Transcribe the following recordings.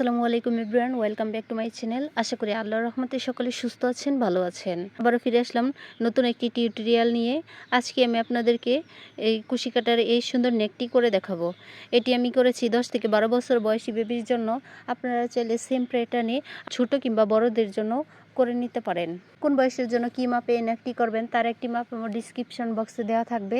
আসসালামু আলাইকুম Ibran welcome back to my channel আশা করি আল্লাহর রহমতে সকলে সুস্থ আছেন, ভালো আছেন। আবারও ফিরে আসলাম নতুন একটি টিউটোরিয়াল নিয়ে। আজকে আমি আপনাদেরকে এই কুশি কাটার এই সুন্দর নেকটি করে দেখাবো। এটি আমি করেছি দশ থেকে বারো বছর বয়সী বেবির জন্য। আপনারা চাইলে সেম প্যাটার্নে ছোট কিংবা বড়দের জন্য করে নিতে পারেন। কোন বয়সের জন্য কী মাপে নেকটি করবেন, তার একটি মাপ আমার ডিসক্রিপশন বক্সে দেওয়া থাকবে।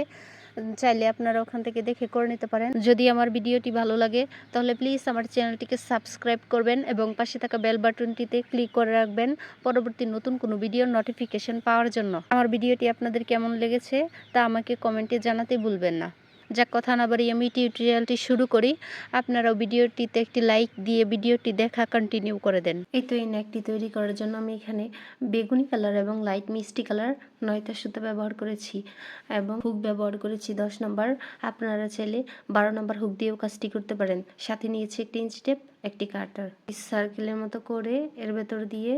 চাইলে আপনারা ওখান থেকে দেখে করে নিতে পারেন। যদি আমার ভিডিওটি ভালো লাগে, তাহলে প্লিজ আমার চ্যানেলটিকে সাবস্ক্রাইব করবেন এবং পাশে থাকা বেল বাটনটিতে ক্লিক করে রাখবেন পরবর্তী নতুন কোনো ভিডিওর নোটিফিকেশন পাওয়ার জন্য। আমার ভিডিওটি আপনাদের কেমন লেগেছে তা আমাকে কমেন্টে জানাতে ভুলবেন না। যাক, কথা না বাড়ি আমি টিউটোরিয়ালটি শুরু করি। আপনারাও ভিডিওটিতে একটি লাইক দিয়ে ভিডিওটি দেখা কন্টিনিউ করে দেন। এই তো এই নেকটি তৈরি করার জন্য আমি এখানে বেগুনি কালার এবং লাইট মিষ্টি কালার নয়তা সুতো ব্যবহার করেছি এবং হুক ব্যবহার করেছি দশ নম্বর আপনারা চাইলে বারো নম্বর হুক দিয়েও কাজটি করতে পারেন। সাথে নিয়েছি একটি ইঞ্চ টেপ একটি কাটার সার্কেলের মতো করে এর ভেতর দিয়ে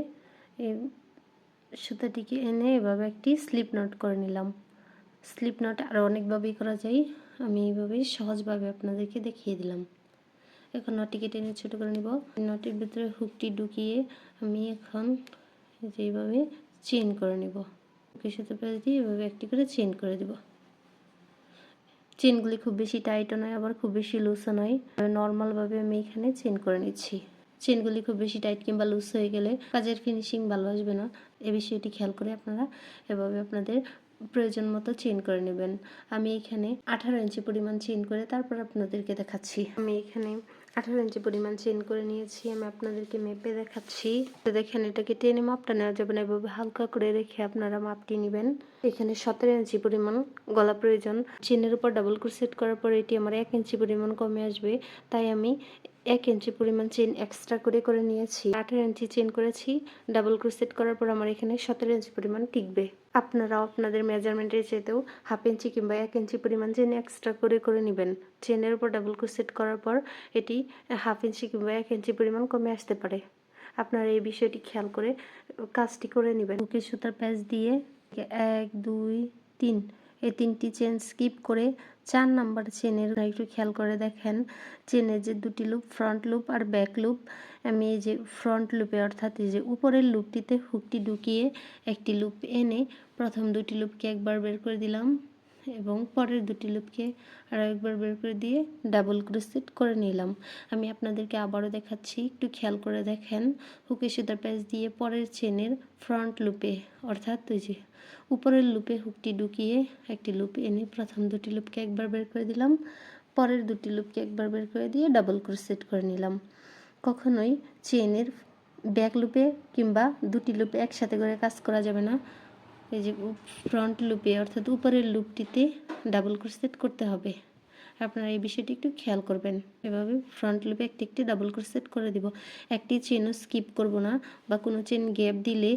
সুতাটিকে এনে এভাবে একটি স্লিপ নট করে নিলাম। স্লিপ নট আরও অনেকভাবেই করা যায়। আমি এইভাবে সহজভাবে আপনাদেরকে দেখিয়ে দিলাম। এখন নটিকে টেনে ছোটো করে নিব। নটির ভিতরে হুকটি ঢুকিয়ে আমি এখন যেভাবে চেন করে নিব। হুকের সাথে প্যাচ দিয়ে এভাবে একটি করে চেন করে দিব। চেনগুলি খুব বেশি টাইটও নয়, আবার খুব বেশি লুজও নয়। নর্মালভাবে আমি এখানে চেন করে নিচ্ছি। চেনগুলি খুব বেশি টাইট কিংবা লুজ হয়ে গেলে কাজের ফিনিশিং ভালো আসবে না। এ বিষয়টি খেয়াল করে আপনারা এভাবে আপনাদের প্রয়োজন মতো চেন করে নেবেন। আমি এখানে আঠারো ইঞ্চি পরিমাণ চেন করে তারপর আপনাদেরকে দেখাচ্ছি। আমি এখানে আঠারো ইঞ্চি পরিমাণ চেন করে নিয়েছি, আমি আপনাদেরকে মেপে দেখাচ্ছি। তো দেখেন, এটাকে টেনে মাপটা নেওয়া যাবে না, এভাবে হালকা করে রেখে আপনারা মাপটি নেবেন। এখানে সতেরো ইঞ্চি পরিমাণ গলা প্রয়োজন। চেনের উপর ডাবল ক্রুসেট করার পর এটি আমার এক ইঞ্চি পরিমাণ কমে আসবে। তাই আমি এক ইঞ্চি পরিমাণ চেন এক্সট্রা করে করে নিয়েছি। আঠারো ইঞ্চি চেন করেছি। ডাবল ক্রুসেট করার পর আমার এখানে সতেরো ইঞ্চি পরিমাণ টিকবে। আপনারাও আপনাদের মেজারমেন্টের চেয়েতেও হাফ ইঞ্চি কিংবা এক ইঞ্চি পরিমাণ চেন এক্সট্রা করে করে নেবেন। চেনের উপর ডাবল ক্রুসেট করার পর এটি হাফ ইঞ্চি কিংবা এক ইঞ্চি পরিমাণ কমে আসতে পারে। আপনারা এই বিষয়টি খেয়াল করে, কাজটি করে নেবেন। বুকে সুতার প্যাচ দিয়ে এক, দুই, তিন এই তিনটি চেন স্কিপ করে চার নাম্বার চেনের একটু খেয়াল করে দেখেন। চেনের যে দুটি লুপ ফ্রন্ট লুপ আর ব্যাক লুপ আমি এই যে ফ্রন্ট লুপে অর্থাৎ এই যে উপরের লুপটিতে হুকটি ঢুকিয়ে একটি লুপ এনে প্রথম দুটি লুপকে একবার বের করে দিলাম। এবং পরের দুটি লুপকে আরও একবার বের করে দিয়ে ডাবল ক্রোসেট করে নিলাম। আমি আপনাদেরকে আবারও দেখাচ্ছি, একটু খেয়াল করে দেখেন। হুকে সুতার প্যাচ দিয়ে পরের চেনের ফ্রন্ট লুপে অর্থাৎ ওই যে উপরের লুপে হুকটি ঢুকিয়ে একটি লুপ এনে প্রথম দুটি লুপকে একবার বের করে দিলাম। পরের দুটি লুপকে একবার বের করে দিয়ে ডাবল ক্রোসেট করে নিলাম। কখনোই চেনের ব্যাক লুপে কিংবা দুটি লুপে একসাথে করে কাজ করা যাবে না। এই যে ফ্রন্ট লুপে অর্থাৎ উপরের লুপটিতে ডাবল ক্রোসেট করতে হবে। আপনারা এই বিষয়টি একটু খেয়াল করবেন। এভাবে ফ্রন্ট লুপে একটি একটি ডাবল ক্রোসেট করে দিব। একটি চেনও স্কিপ করব না বা কোনো চেন গ্যাপ দিলে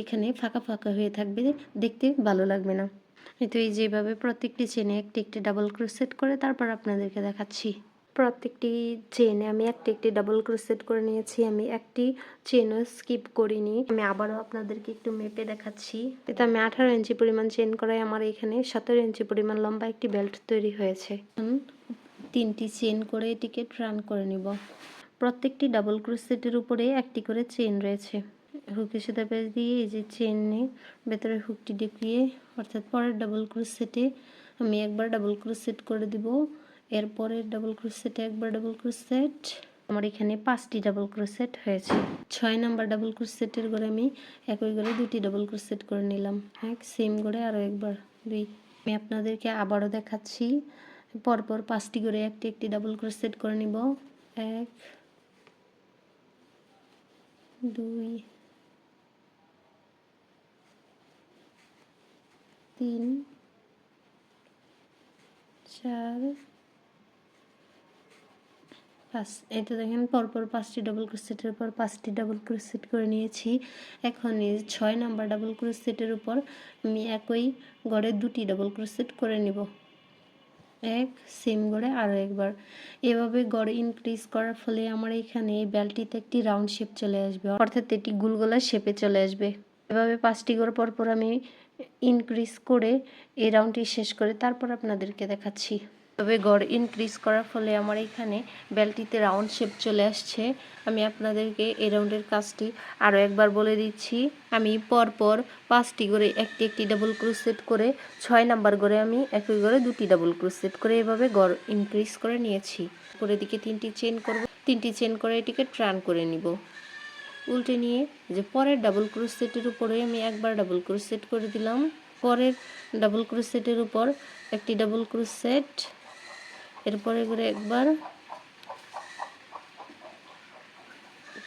এখানে ফাঁকা ফাঁকা হয়ে থাকবে, দেখতে ভালো লাগবে না। তো এই যেভাবে প্রত্যেকটি চেনে একটি একটি ডাবল ক্রোসেট করে, তারপর আপনাদেরকে দেখাচ্ছি। প্রত্যেকটি চেনে আমি একটি একটি ডাবল ক্রোসেট করে নিয়েছি। আমি একটি চেনও স্কিপ করিনি। আমি আবারও আপনাদেরকে একটু মেপে দেখাচ্ছি। এটা আমি আঠারো ইঞ্চি পরিমাণ চেন করাই। আমার এখানে সতেরো ইঞ্চি পরিমাণ লম্বা একটি বেল্ট তৈরি হয়েছে। তিনটি চেন করে এটিকে ট্রান করে নিব। প্রত্যেকটি ডাবল ক্রোসেটের উপরে একটি করে চেন রয়েছে। সাথে পেঁচ দিয়ে এই যে চেনে ভেতরে হুকটি ঢুকিয়ে, অর্থাৎ পরের ডাবল ক্রোসেটে আমি একবার ডাবল ক্রোসেট করে দিব। এরপরে ডাবল ক্রোসেটে একবার ডাবল ক্রোসেট আমার এখানে পাঁচটি ডাবল ক্রোসেট হয়েছে। ছয় নাম্বার ডাবল ক্রোসেটের করে আমি একই করে দুটি ডাবল ক্রোসেট করে নিলাম। এক সেম করে আরও একবার দুই। আমি আপনাদেরকে আবারও দেখাচ্ছি। পরপর পাঁচটি করে একটি একটি ডাবল ক্রোসেট করে নিব। এক, দুই, তিন, চার পাঁচ এটা দেখেন পরপর পাঁচটি ডাবল ক্রোসেটের পর পাঁচটি ডাবল ক্রোসেট করে নিয়েছি। এখন এই ছয় নাম্বার ডাবল ক্রোসেটের উপর আমি একই গড়ে দুটি ডাবল ক্রোসেট করে নিব। এক সেম গড়ে আরও একবার। এভাবে গড়ে ইনক্রিজ করার ফলে আমার এখানে এই বেলটিতে একটি রাউন্ড শেপ চলে আসবে, অর্থাৎ এটি গুলগোলা শেপে চলে আসবে। এভাবে পাঁচটি গড় পর পর আমি ইনক্রিজ করে এই রাউন্ডটি শেষ করে তারপর আপনাদেরকে দেখাচ্ছি। তবে গড় ইনক্রিজ করার ফলে আমার এখানে বেলটিতে রাউন্ড শেপ চলে আসছে। আমি আপনাদেরকে এই রাউন্ডের কাজটি আরও একবার বলে দিচ্ছি। আমি পরপর পাঁচটি করে, একটি একটি ডাবল ক্রোসেট করে, ছয় নাম্বার করে আমি একই করে দুটি ডাবল ক্রোসেট করে এভাবে গড় ইনক্রিজ করে নিয়েছি। পরের দিকে তিনটি চেন করব, তিনটি চেন করে এটিকে ট্রান করে নিব। উল্টে নিয়ে যে পরের ডাবল ক্রোসেটের উপরে আমি একবার ডাবল ক্রোসেট করে দিলাম। পরের ডাবল ক্রোসেটের উপর একটি ডাবল ক্রোসেট এরপরে করে একবার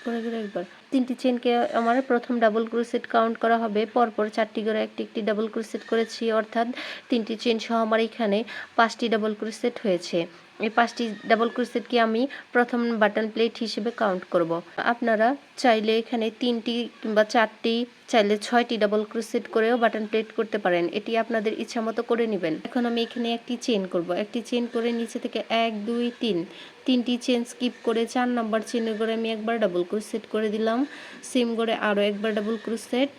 করে করে একবার। তিনটি চেনকে আমার প্রথম ডাবল ক্রোসেট কাউন্ট করা হবে। পরপর চারটি করে একটি একটি ডাবল ক্রোসেট করেছি, অর্থাৎ তিনটি চেন সহ আমার এখানে পাঁচটি ডাবল ক্রোসেট হয়েছে। এই পাঁচটি ডাবল ক্রোসেটকে আমি প্রথম বাটন প্লেট হিসেবে কাউন্ট করব? আপনারা চাইলে এখানে তিনটি কিংবা চারটি, চাইলে ছয়টি ডাবল ক্রোসেট করেও বাটন প্লেট করতে পারেন। এটি আপনাদের ইচ্ছা মতো করে নেবেন। এখন আমি এখানে একটি চেন করব। একটি চেন করে নিচে থেকে এক, দুই, তিন। তিনটি চেন স্কিপ করে চার নাম্বার চেনের করে আমি একবার ডাবল ক্রোসেট করে দিলাম। সেম করে আরও একবার ডাবল ক্রোসেট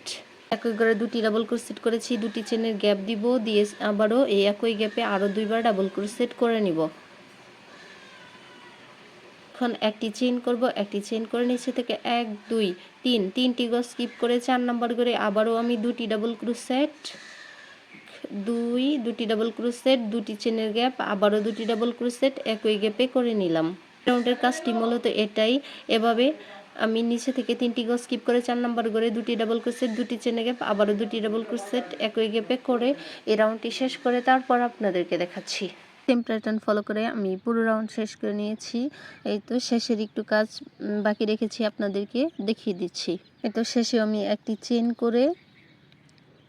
একই করে দুটি ডাবল ক্রোসেট করেছি, দুটি চেনের গ্যাপ দিব। দিয়ে আবারও এই একই গ্যাপে আরও দুইবার ডাবল ক্রোসেট করে নিব। এখন একটি চেন করব, একটি চেন করে নিচে থেকে এক, দুই, তিন, তিনটি গো স্কিপ করে চার নাম্বার করে আবারও আমি দুটি ডাবল ক্রোসেট দুই, দুটি ডাবল ক্রোসেট দুটি চেনের গ্যাপ, আবারও দুটি ডাবল ক্রোসেট একই গ্যাপে করে নিলাম। রাউন্ডের কাজটি মূলত এটাই। এভাবে আমি নিচে থেকে তিনটি গো স্কিপ করে চার নাম্বার করে দুটি ডাবল ক্রুসেট দুটি চেনে গ্যাপ, আবারও দুটি ডাবল ক্রোসেট একই গ্যাপে করে এই রাউন্ডটি শেষ করে তারপর আপনাদেরকে দেখাচ্ছি। সেম প্যাটার্ন ফলো করে আমি পুরো রাউন্ড শেষ করে নিয়েছি। এই তো শেষের একটু কাজ বাকি রেখেছি আপনাদেরকে দেখিয়ে দিচ্ছি। এই তো শেষে আমি একটি চেন করে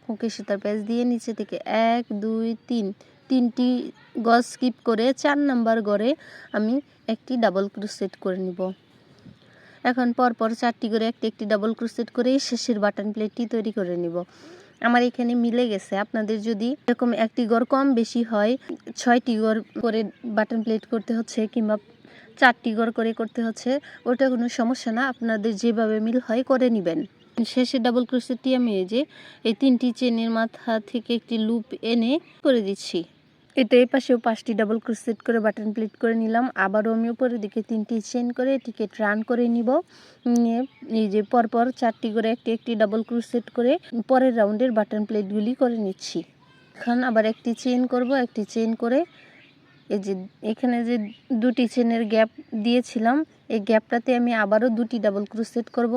হুকে সুতার প্যাচ দিয়ে নিচে থেকে এক, দুই, তিন, তিনটি গজ স্কিপ করে চার নাম্বার গড়ে আমি একটি ডাবল ক্রুসেট করে নিব। এখন পরপর চারটি করে একটি একটি ডাবল ক্রুসেট করে শেষের বাটন প্লেটটি তৈরি করে নিব। আমার এখানে মিলে গেছে। আপনাদের যদি এরকম একটি গড় কম বেশি হয়, ছয়টি গড় করে বাটন প্লেট করতে হচ্ছে কিংবা চারটি গড় করে করতে হচ্ছে, ওটা কোনো সমস্যা না। আপনাদের যেভাবে মিল হয় করে নেবেন। শেষে ডাবল ক্রোশেটটি আমি এই যে, এই তিনটি চেনের মাথা থেকে একটি লুপ এনে করে দিচ্ছি। এটা এই পাশেও পাঁচটি ডাবল ক্রোশেট করে বাটন প্লেট করে নিলাম। আবারও আমি উপরের দিকে তিনটি চেন করে এটিকে ট্রান করে নিব। নিয়ে এই যে পরপর চারটি করে একটি একটি ডাবল ক্রোশেট করে পরের রাউন্ডের বাটন প্লেটগুলি করে নিচ্ছি। এখন আবার একটি চেন করব, একটি চেন করে এই যে এখানে যে দুটি চেনের গ্যাপ দিয়েছিলাম, এই গ্যাপটাতে আমি আবারও দুটি ডাবল ক্রোশেট করব।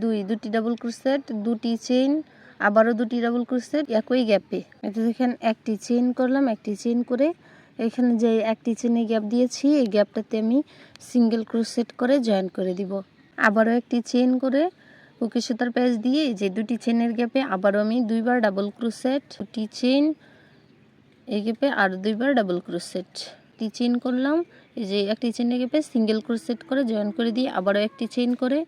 দুই, দুটি ডাবল ক্রোশেট দুটি চেইন আবারও দুটি ডাবল ক্রোশেট একই গ্যাপে এটা দেখেন, একটি চেইন করলাম, একটি চেইন করে এখানে যে একটি চেনে গ্যাপ দিয়েছি, এই গ্যাপটাতে আমি সিঙ্গেল ক্রোশেট করে জয়েন করে দিব। আবারও একটি চেইন করে উকি সুতার প্যাচ দিয়ে যে দুটি চেনের গ্যাপে আবারও আমি দুইবার ডাবল ক্রোশেট দুটি চেইন এই গ্যাপে আর দুইবার ডাবল ক্রোশেট একটি চেন করলাম এই যে একটি চেনের গ্যাপে সিঙ্গেল ক্রোশেট করে জয়েন করে দিয়ে আবারও একটি চেইন করে।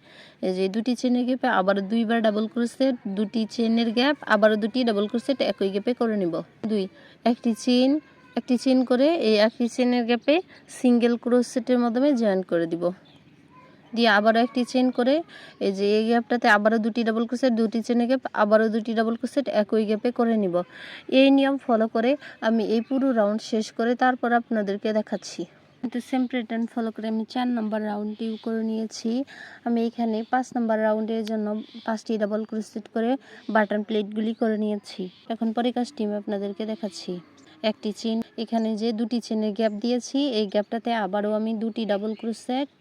এই যে দুটি চেনের গ্যাপে আবারও দুইবার ডাবল ক্রোশেট দুটি চেনের গ্যাপ আবারও দুটি ডাবল ক্রোশেট একই গেপে করে নিব। দুই, একটি চেইন একটি চেইন করে এই একটি চেনের গ্যাপে সিঙ্গেল ক্রোশেটের মাধ্যমে জয়েন করে দিব। দিয়ে আবারও একটি চেন করে এই যে এই গ্যাপটাতে আবারও দুটি ডাবল ক্রোশেট দুটি চেনে গ্যাপ আবারও দুটি ডাবল ক্রোশেট একই গ্যাপে করে নিব। এই নিয়ম ফলো করে আমি এই পুরো রাউন্ড শেষ করে তারপর আপনাদেরকে দেখাচ্ছি। কিন্তু সেম প্যাটার্ন ফলো করে আমি চার নম্বর রাউন্ডটিও করে নিয়েছি। আমি এখানে পাঁচ নম্বর রাউন্ডের জন্য পাঁচটি ডাবল ক্রোশেট করে বাটন প্লেটগুলি করে নিয়েছি। এখন পরে কাজটি আমি আপনাদেরকে দেখাচ্ছি। একটি চেন এখানে যে দুটি চেনের গ্যাপ দিয়েছি, এই গ্যাপটাতে আবারও আমি দুটি ডাবল ক্রোশেট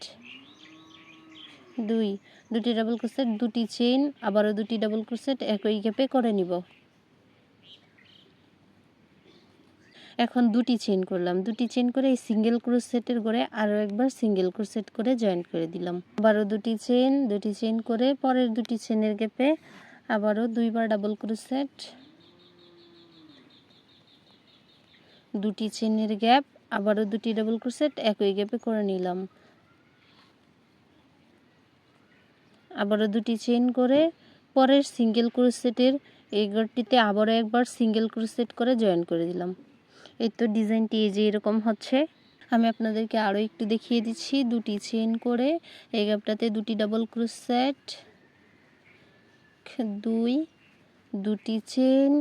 দুই, দুটি ডাবল ক্রোশেট দুটি চেন আবারও দুটি ডাবল ক্রোশেট একই গ্যাপে করে নিব। এখন দুটি চেইন করলাম। দুটি চেইন করে এই সিঙ্গেল ক্রোশেটের করে আরও একবার সিঙ্গেল ক্রোশেট করে জয়েন করে দিলাম। আবারও দুটি চেইন দুটি চেইন করে পরের দুটি চেনের গ্যাপে আবারও দুইবার ডাবল ক্রোশেট দুটি চেনের গ্যাপ আবারও দুটি ডাবল ক্রোশেট একই গ্যাপে করে নিলাম। আবারও দুটি চেইন করে পরের সিঙ্গেল ক্রোশেটের এই ঘরটিতে আবারও একবার সিঙ্গেল ক্রোশেট করে জয়েন করে দিলাম। এই তো ডিজাইনটি এই যে এরকম হচ্ছে। আমি আপনাদেরকে আরও একটু দেখিয়ে দিচ্ছি। দুটি চেইন করে এই গ্যাপটাতে দুটি ডাবল ক্রোশেট দুই, দুটি চেইন,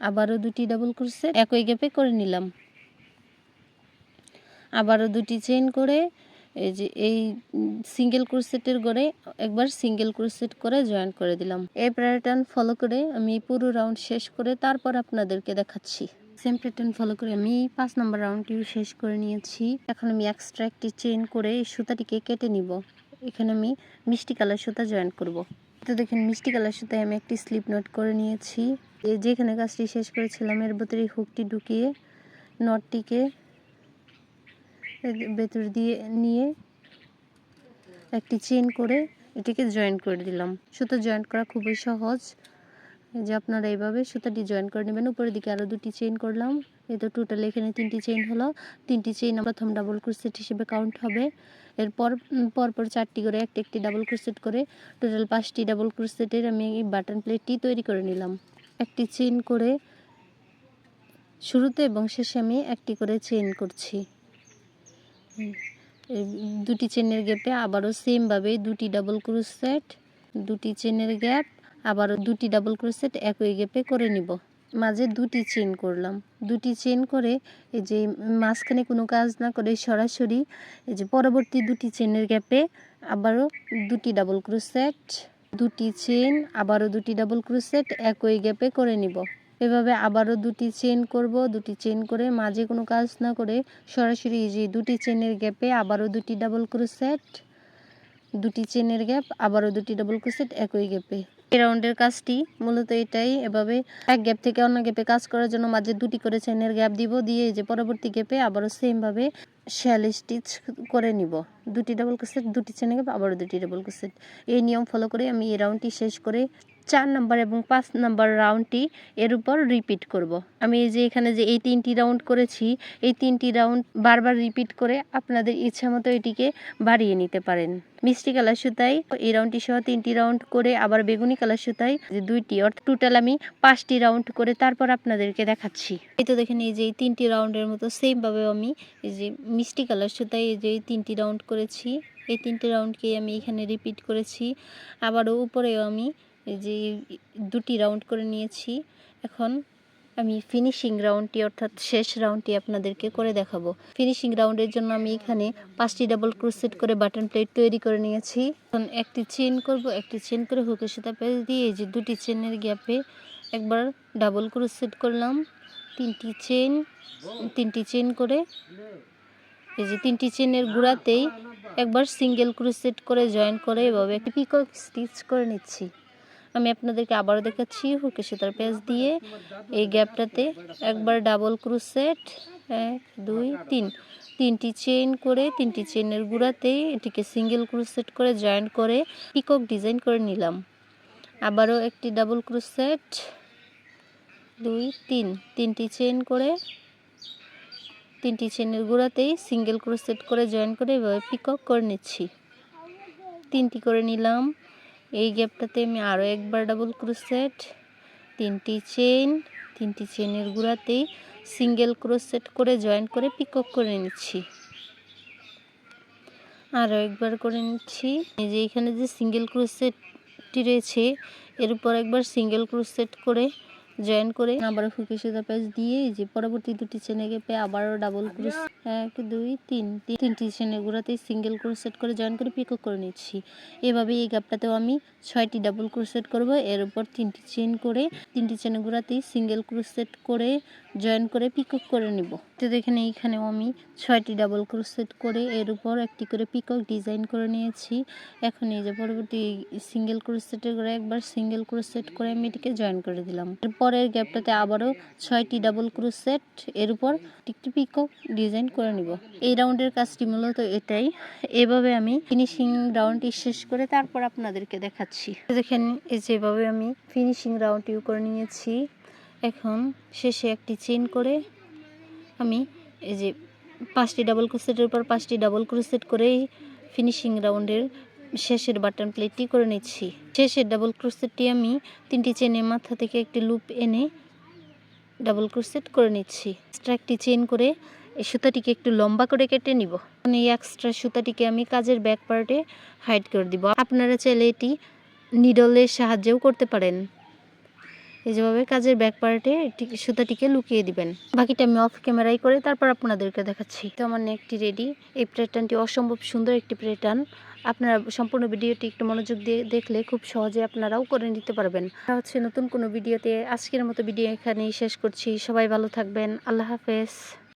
আবারও দুটি ডাবল ক্রোশেট একই গ্যাপে করে নিলাম। আবারও দুটি চেইন করে এই যে এই সিঙ্গেল ক্রোশেটের গড়ে একবার সিঙ্গেল ক্রোশেট করে জয়েন করে দিলাম। এই প্যাটার্ন ফলো করে আমি পুরো রাউন্ড শেষ করে তারপর আপনাদেরকে দেখাচ্ছি। সেম প্যাটার্ন ফলো করে আমি পাঁচ নম্বর রাউন্ডটিও শেষ করে নিয়েছি। এখন আমি এক্সট্রা একটি চেইন করে এই সুতাটিকে কেটে নিব। এখানে আমি মিষ্টি কালার সুতা জয়েন করব। তো দেখেন, মিষ্টি কালার সুতায় আমি একটি স্লিপ নোট করে নিয়েছি। যেখানে কাজটি শেষ করেছিলাম, এর ভেতরে হুকটি ঢুকিয়ে নটটিকে ভেতর দিয়ে নিয়ে একটি চেন করে এটিকে জয়েন করে দিলাম। সুতো জয়েন করা খুবই সহজ। এই যে আপনারা এইভাবে সুতাটি জয়েন করে নেবেন। উপরের দিকে আরও দুটি চেইন করলাম। এই তো টোটাল এখানে তিনটি চেইন হলো। তিনটি চেইন প্রথম ডাবল ক্রোসেট হিসেবে কাউন্ট হবে। এরপর পরপর চারটি করে, একটি একটি ডাবল ক্রোসেট করে টোটাল পাঁচটি ডাবল ক্রোসেটের আমি এই বাটন প্লেটটি তৈরি করে নিলাম। একটি চেইন করে শুরুতে এবং শেষে আমি একটি করে চেইন করছি। দুটি চেনের গ্যাপে আবারও সেমভাবে দুটি ডাবল ক্রোসেট দুটি চেনের গ্যাপ আবারও দুটি ডাবল ক্রোসেট একই গ্যাপে করে নিব। মাঝে দুটি চেন করলাম। দুটি চেন করে এই যে মাঝখানে কোনো কাজ না করে সরাসরি এই যে পরবর্তী দুটি চেনের গ্যাপে আবারও দুটি ডাবল ক্রোসেট দুটি চেন আবারও দুটি ডাবল ক্রোসেট একই গ্যাপে করে নিব। এভাবে আবারও দুটি চেন করব, দুটি চেন করে মাঝে কোনো কাজ না করে সরাসরি এই যে দুটি চেনের গ্যাপে আবারও দুটি ডাবল ক্রোসেট দুটি চেনের গ্যাপ আবারও দুটি ডাবল ক্রোসেট একই গ্যাপে এই রাউন্ডের কাজটি মূলত এটাই, এভাবে এক গ্যাপ থেকে অন্য গ্যাপে কাজ করার জন্য মাঝে দুটি করে চেনের গ্যাপ দিব, দিয়ে যে পরবর্তী গ্যাপে আবারও সেমভাবে শ্যাল স্টিচ করে নিব। দুটি ডাবল ক্রোসেট দুটি চেনে গ্যাপ আবারও দুটি ডাবল ক্রোসেট এই নিয়ম ফলো করে আমি এই রাউন্ডটি শেষ করে চার নাম্বার এবং পাঁচ নাম্বার রাউন্ডটি এর উপর রিপিট করব। আমি এই যে এখানে যে এই তিনটি রাউন্ড করেছি, এই তিনটি রাউন্ড বারবার রিপিট করে আপনাদের ইচ্ছা মতো এটিকে বাড়িয়ে নিতে পারেন। মিষ্টি কালার সুতায় এই রাউন্ডটি সহ তিনটি রাউন্ড করে আবার বেগুনি কালার সুতায় যে দুইটি, অর্থাৎ টোটাল আমি পাঁচটি রাউন্ড করে তারপর আপনাদেরকে দেখাচ্ছি। এই তো দেখেন, এই যে এই তিনটি রাউন্ডের মতো সেমভাবে আমি এই যে মিষ্টি কালার সুতায় এই যে এই তিনটি রাউন্ড করেছি। এই তিনটি রাউন্ডকে আমি এখানে রিপিট করেছি। আবারও উপরেও আমি এই যে দুটি রাউন্ড করে নিয়েছি। এখন আমি ফিনিশিং রাউন্ডটি অর্থাৎ শেষ রাউন্ডটি আপনাদেরকে করে দেখাবো। ফিনিশিং রাউন্ডের জন্য আমি এখানে পাঁচটি ডাবল ক্রোসেট করে বাটন প্লেট তৈরি করে নিয়েছি। এখন একটি চেন করব, একটি চেন করে হুকের সুতা পেজ দিয়ে যে দুটি চেনের গ্যাপে একবার ডাবল ক্রোসেট করলাম। তিনটি চেন তিনটি চেন করে এই যে তিনটি চেনের গুঁড়াতেই একবার সিঙ্গেল ক্রোসেট করে জয়েন করে এভাবে একটি পিকক স্টিচ করে নিচ্ছি। আমি আপনাদেরকে আবারও দেখাচ্ছি হুকে সুতার পেঁচ দিয়ে। এই গ্যাপটাতে একবার ডাবল ক্রোসেট এক, দুই, তিন। তিনটি চেইন করে, তিনটি চেইনের গুঁড়াতেই এটিকে সিঙ্গেল ক্রোসেট করে জয়েন করে পিকক ডিজাইন করে নিলাম। আবারও একটি ডাবল ক্রোসেট দুই, তিন। তিনটি চেইন করে, তিনটি চেনের গুঁড়াতেই সিঙ্গেল ক্রোসেট করে জয়েন করে এভাবে পিকক করে নিচ্ছি। তিনটি করে নিলাম। এই গ্যাপটাতে আমি আরও একবার ডাবল ক্রোসেট তিনটি চেইন তিনটি চেনের গুঁড়াতেই সিঙ্গেল ক্রোসেট করে জয়েন করে পিকক করে নিচ্ছি। আরও একবার করে নিচ্ছি। এই যে এখানে যে সিঙ্গেল ক্রোসেটটি রয়েছে এর উপর একবার সিঙ্গেল ক্রোসেট করে জয়েন করে আবার হুকে সুতা প্যাচ দিয়ে যে পরবর্তী দুটি চেনে গেপে আবারও ডাবল ক্রোস এক, দুই, তিন। তিন- তিনটি চেনে গোড়াতেই সিঙ্গেল ক্রোসেট করে জয়েন করে পিকো করে নিচ্ছি। এভাবে এই গ্যাপটাতেও আমি ছয়টি ডাবল ক্রোসেট করব। এর উপর তিনটি চেন করে, তিনটি চেনে গোড়াতেই সিঙ্গেল ক্রোসেট করে জয়েন করে পিকক করে নিব। তো দেখেন এইখানেও আমি ছয়টি ডাবল ক্রোসেট করে এর উপর একটি করে পিকক ডিজাইন করে নিয়েছি। এখন এই যে পরবর্তী সিঙ্গেল ক্রোসেটের করে একবার সিঙ্গেল ক্রোসেট করে আমি এটিকে জয়েন করে দিলাম। এরপরের গ্যাপটাতে আবারও ছয়টি ডাবল ক্রোসেট এর উপর একটি ডিজাইন করে নিব। এই রাউন্ডের কাজটি মূলত এটাই। এভাবে আমি ফিনিশিং রাউন্ডটি শেষ করে তারপর আপনাদেরকে দেখাচ্ছি। দেখেন, এই যেভাবে আমি ফিনিশিং রাউন্ডটিও করে নিয়েছি। এখন শেষে একটি চেন করে আমি এই যে পাঁচটি ডাবল ক্রোসেটের উপর পাঁচটি ডাবল ক্রোসেট করেই ফিনিশিং রাউন্ডের শেষের বাটন প্লেটটি করে নিচ্ছি। শেষের ডাবল ক্রোসেটটি আমি তিনটি চেনের মাথা থেকে একটি লুপ এনে ডাবল ক্রোসেট করে নিচ্ছি। এক্সট্রা একটি চেন করে এই সুতাটিকে একটু লম্বা করে কেটে নিব। এই এক্সট্রা সুতাটিকে আমি কাজের ব্যাক পার্টে হাইড করে দিব। আপনারা চাইলে এটি নিডলের সাহায্যেও করতে পারেন। এই যেভাবে কাজের ব্যাক পার্টে সুতাটিকে লুকিয়ে দিবেন। বাকিটা আমি অফ ক্যামেরাই করে তারপর আপনাদেরকে দেখাচ্ছি। তো আমার নেকটি রেডি এই প্যাটার্নটি অসম্ভব সুন্দর একটি প্যাটার্ন আপনারা সম্পূর্ণ ভিডিওটি একটু মনোযোগ দিয়ে দেখলে খুব সহজে আপনারাও করে নিতে পারবেন। হচ্ছে নতুন কোনো ভিডিওতে। আজকের মতো ভিডিও এখানেই শেষ করছি। সবাই ভালো থাকবেন। আল্লাহ হাফেজ।